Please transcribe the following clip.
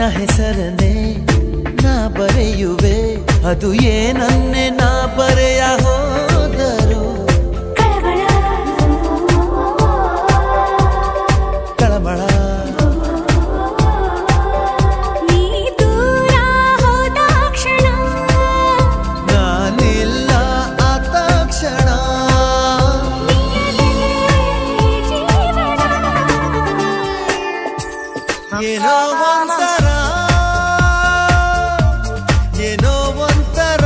ಹೆಸರನ್ನೇ ನಾ ಬರೆಯುವೆ. ಅದು ಏನನ್ನೇ ನಾ ಬರೆಯ ಹೋದರು. ಕಳಬಳ ನಾನಿಲ್ಲ ಆ ತಕ್ಷಣ ಏನೋ ಒಂಥರ ಏನೋ ಒಂಥರ